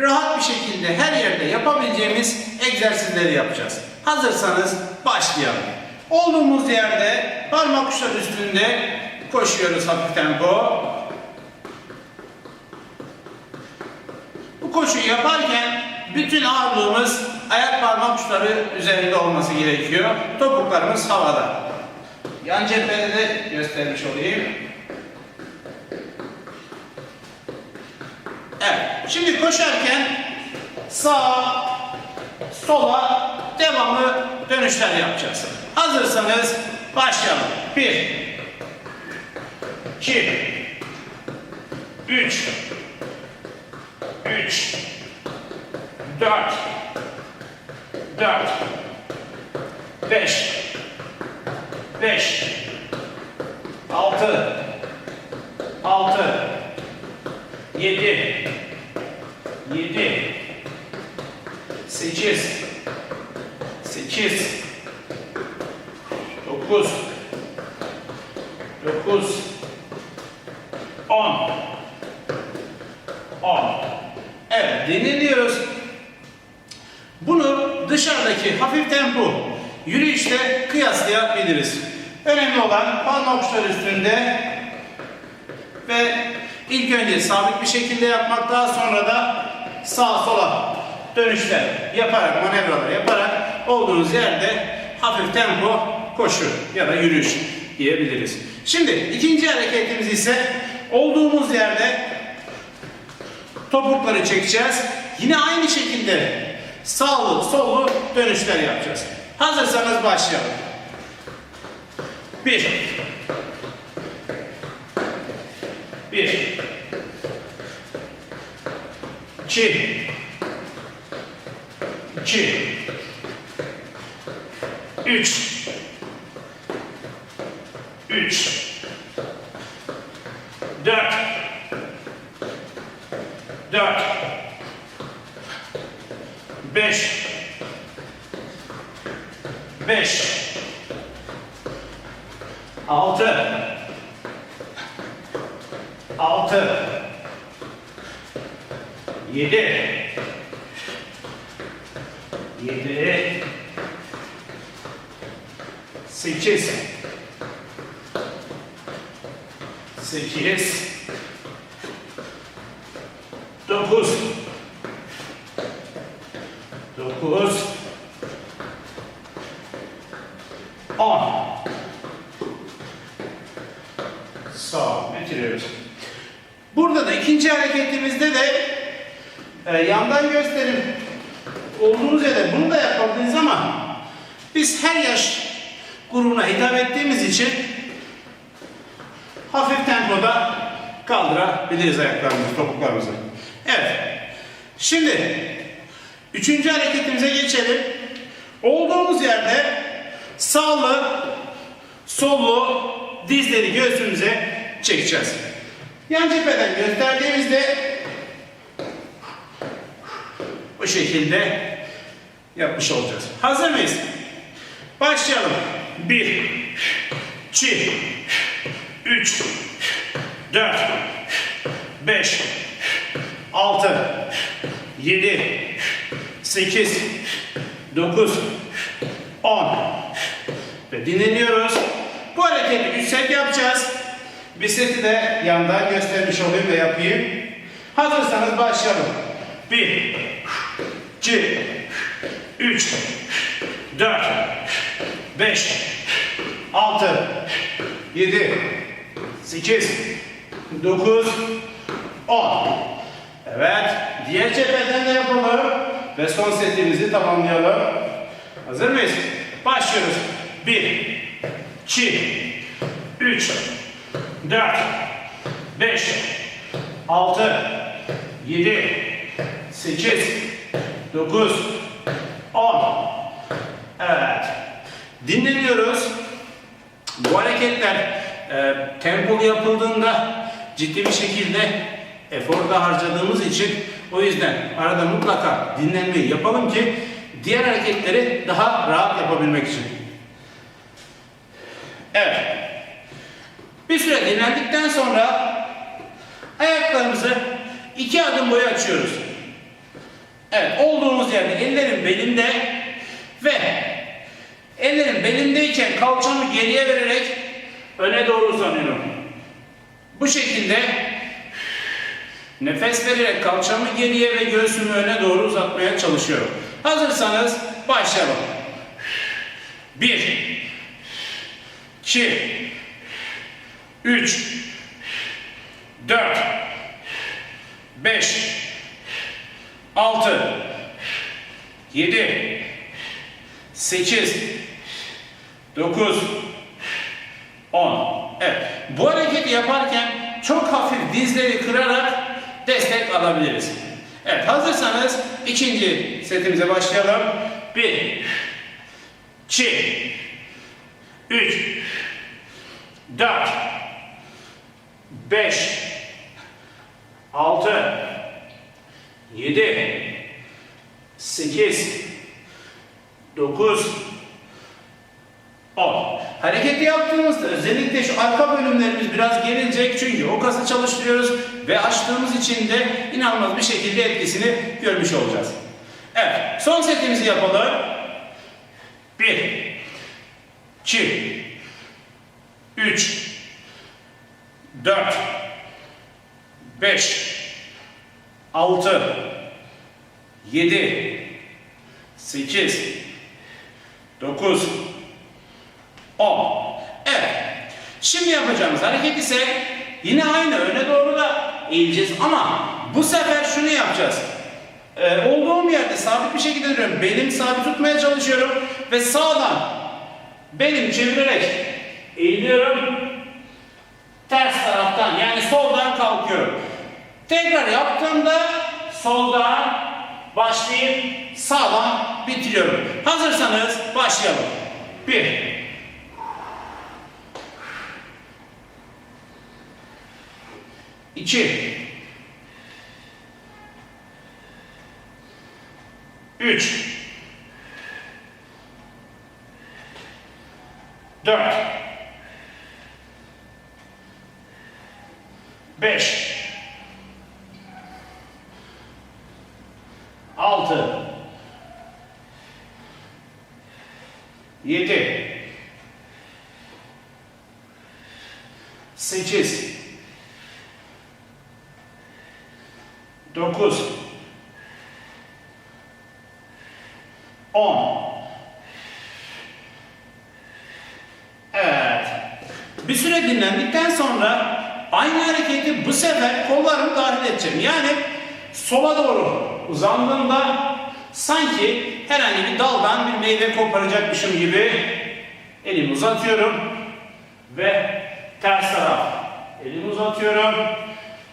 rahat bir şekilde her yerde yapabileceğimiz egzersizleri yapacağız. Hazırsanız başlayalım. Olduğumuz yerde parmak uçları üstünde koşuyoruz hafif tempo. Bu koşuyu yaparken bütün ağırlığımız ayak parmak uçları üzerinde olması gerekiyor. Topuklarımız havada. Yan cephede de göstermiş olayım. Evet. Şimdi koşarken sağa, sola devamlı dönüşler yapacağız. Hazırsanız başlayalım. Bir, iki, üç, üç, dört, dört, beş, beş, altı, altı, yedi, yedi, sekiz, sekiz, dokuz, dokuz, on, on. Evet, dinleniyoruz. Bunu dışarıdaki hafif tempo yürüyüşle kıyaslayabiliriz. Önemli olan parmak uçları üstünde ve ilk önce sabit bir şekilde yapmak daha sonra da sağa sola dönüşler yaparak manevralar yaparak olduğunuz yerde hafif tempo koşu ya da yürüyüş diyebiliriz. Şimdi ikinci hareketimiz ise olduğumuz yerde topukları çekeceğiz. Yine aynı şekilde sağlı sollu dönüşler yapacağız. Hazırsanız başlayalım. 1 2 2 3 3 4 4 5 5 6 Yedi. Yedi. Sekiz. Sekiz. Dokuz. Dokuz. On. Sağ bitiriyoruz. Burada da ikinci hareketimizde de e, yandan gösterim olduğunuz yerde bunu da yapabiliriz ama biz her yaş grubuna hitap ettiğimiz için hafif tempoda kaldırabiliriz ayaklarımızı, topuklarımızı. Evet. Şimdi üçüncü hareketimize geçelim. Olduğumuz yerde sağlı, sollu dizleri göğsümüze çekeceğiz. Yan cepheden gösterdiğimizde bu şekilde yapmış olacağız. Hazır mıyız? Başlayalım. 1 2 3 4 5 6 7 8 9 10 ve dinleniyoruz. Bu hareketi 3 set yapacağız. Bir seti de yandan göstermiş olayım ve yapayım. Hazırsanız başlayalım. 1 2 3 4 5 6 7 8 9 10 Evet, diğer cepheden de yapalım ve son setimizi tamamlayalım. Hazır mıyız? Başlıyoruz. 1 2 3 4 5 6 7 8 9 10 Evet. Dinleniyoruz. Bu hareketler e, tempolu yapıldığında ciddi bir şekilde efor da harcadığımız için o yüzden arada mutlaka dinlenmeyi yapalım ki diğer hareketleri daha rahat yapabilmek için. Evet. Bir süre dinlendikten sonra Ayaklarımızı iki adım boyu açıyoruz. Evet, olduğumuz yerde ellerim belimde ve ellerim belimdeyken kalçamı geriye vererek öne doğru uzanıyorum. Bu şekilde nefes vererek kalçamı geriye ve göğsümü öne doğru uzatmaya çalışıyorum. Hazırsanız başlayalım. 1 2 3 4 5 6 7 8 9 10 Evet. Bu hareketi yaparken çok hafif dizleri kırarak destek alabiliriz. Evet. Hazırsanız ikinci setimize başlayalım. 1 2 3 4 5 6 7 8 9 10 Hareketi yaptığımızda özellikle şu arka bölümlerimiz biraz gerilecek. Çünkü o kası çalıştırıyoruz ve açtığımız için de inanılmaz bir şekilde etkisini görmüş olacağız. Evet, son setimizi yapalım. 1 2 3 4 5 6 7 8 9 10 Evet. Şimdi yapacağımız hareket ise yine aynı öne doğru da eğileceğiz ama bu sefer şunu yapacağız. Ee, olduğum yerde sabit bir şekilde duruyorum. Belim sabit tutmaya çalışıyorum ve sağdan belim çevirerek eğiliyorum. Ters taraftan yani soldan kalkıyorum. Tekrar yaptığımda soldan başlayıp sağdan bitiriyorum. Hazırsanız başlayalım. 1 2 3 4 5 6 7 8 9 10 Evet. Bir süre dinlendikten sonra aynı hareketi bu sefer kollarımı dahil edeceğim. Yani sola doğru uzandığımda sanki herhangi bir daldan bir meyve koparacakmışım gibi elimi uzatıyorum ve ters taraf elimi uzatıyorum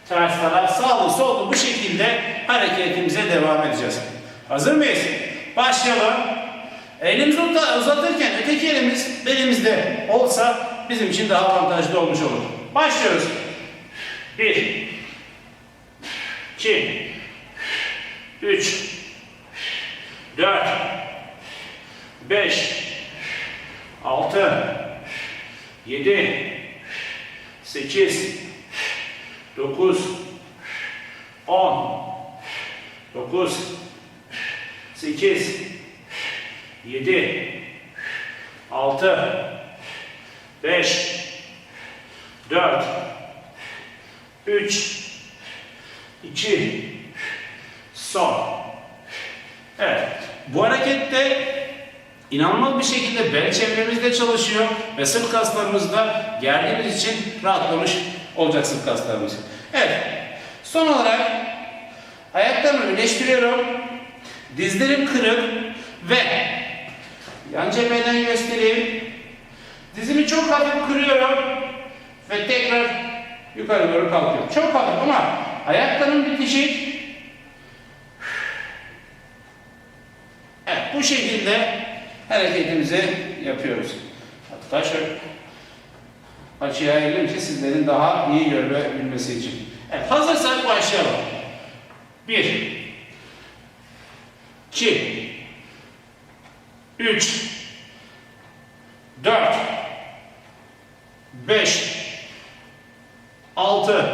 ters taraf sağlı sollu bu şekilde hareketimize devam edeceğiz. Hazır mıyız? Başlayalım. Elimizi uza- uzatırken öteki elimiz belimizde olsa bizim için daha avantajlı olmuş olur. Başlıyoruz. 1 2 3 4 5 6 7 8 9 10 9 8 7 6 5 4 3 2 son. Evet. Bu harekette inanılmaz bir şekilde bel çevremizde çalışıyor ve sırt kaslarımızda gerdiğimiz için rahatlamış olacak sırt kaslarımız. Evet. Son olarak ayaklarımı birleştiriyorum. Dizlerim kırık ve yan cepheden göstereyim. Dizimi çok hafif kırıyorum ve tekrar yukarı doğru kalkıyorum. Çok hafif ama ayaklarım bitişik. Evet bu şekilde hareketimizi yapıyoruz. Hatta şöyle açıya eğilim ki sizlerin daha iyi görebilmesi için. Evet hazırsak başlayalım. 1 2 3 4 5 6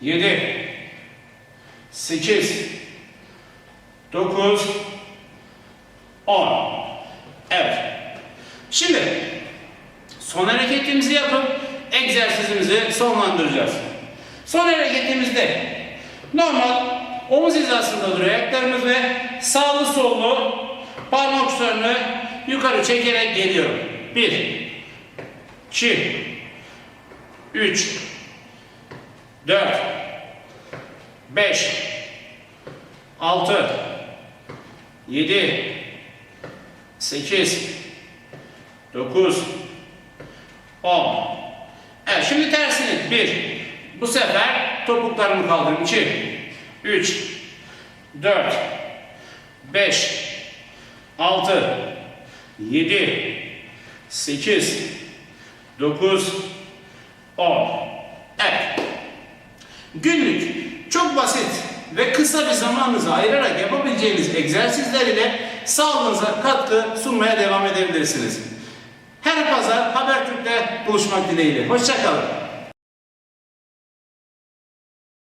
7 8 9 10 Evet. Şimdi son hareketimizi yapıp egzersizimizi sonlandıracağız. Son hareketimizde normal omuz hizasında duruyor ayaklarımız ve sağlı sollu parmak uçlarını yukarı çekerek geliyorum. 1 2 3 4 5 6 7 8 9 10 Evet şimdi tersini. 1 Bu sefer topuklarımı kaldırdım 2 3 4 5 6 7 8 9 10 Evet. Günlük çok basit ve kısa bir zamanınızı ayırarak yapabileceğiniz egzersizler ile sağlığınıza katkı sunmaya devam edebilirsiniz. Her pazar Habertürk'te buluşmak dileğiyle. Hoşçakalın.